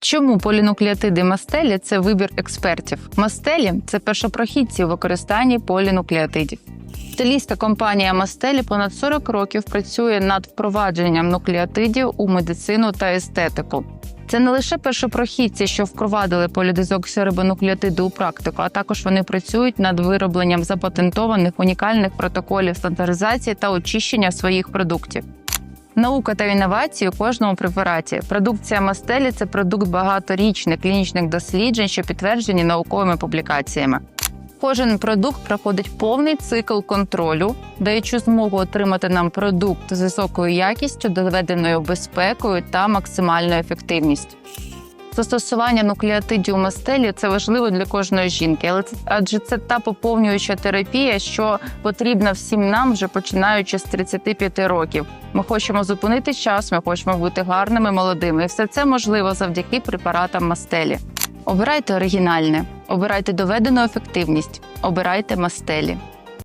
Чому полінуклеотиди мастелі це вибір експертів? Мастелі це першопрохідці у використанні полінуклеотидів. Італійська компанія Мастелі понад 40 років працює над впровадженням нуклеотидів у медицину та естетику. Це не лише першопрохідці, що впровадили полідезоксирибонуклеотиди у практику, а також вони працюють над виробленням запатентованих унікальних протоколів стандартизації та очищення своїх продуктів. Наука та інновації у кожному препараті. Продукція Мастелі це продукт багаторічних клінічних досліджень, що підтверджені науковими публікаціями. Кожен продукт проходить повний цикл контролю, даючи змогу отримати нам продукт з високою якістю, доведеною безпекою та максимальною ефективністю. Застосування нуклеотидів мастелі це важливо для кожної жінки, але це адже це та поповнююча терапія, що потрібна всім нам вже починаючи з 35 років. Ми хочемо зупинити час, ми хочемо бути гарними, молодими. І все це можливо завдяки препаратам мастелі. Обирайте оригінальне, обирайте доведену ефективність, обирайте мастелі.